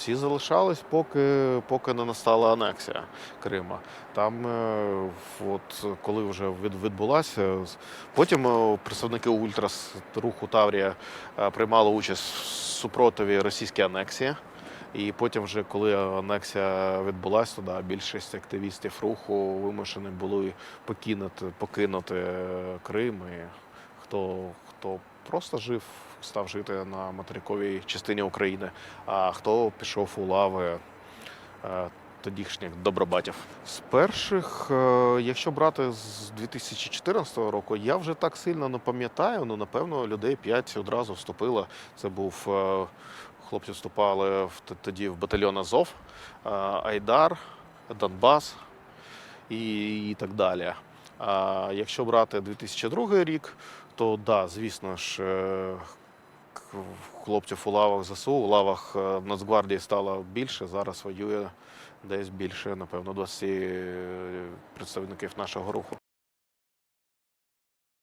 Всі залишались, поки, поки не настала анексія Крима. Там, е, от, коли вже від, відбулася, потім е, представники ультрас руху Таврія е, приймали участь в супротиві російській анексії. І потім, вже коли анексія відбулася, то да, більшість активістів руху вимушені були покинути, покинути Крим. І хто, хто просто жив, став жити на материковій частині України, а хто пішов у лави е, тодішніх добробатів. З перших, е, якщо брати з 2014 року, я вже так сильно не пам'ятаю. Ну, напевно, людей 5 одразу вступило. Це був е, хлопці вступали тоді в батальйон Азов, Айдар, Донбас і, і так далі. А якщо брати 2002 рік, то да, звісно ж, е, хлопців у лавах ЗСУ, у лавах е, Нацгвардії стало більше. Зараз воює десь більше, напевно, 20 представників нашого руху.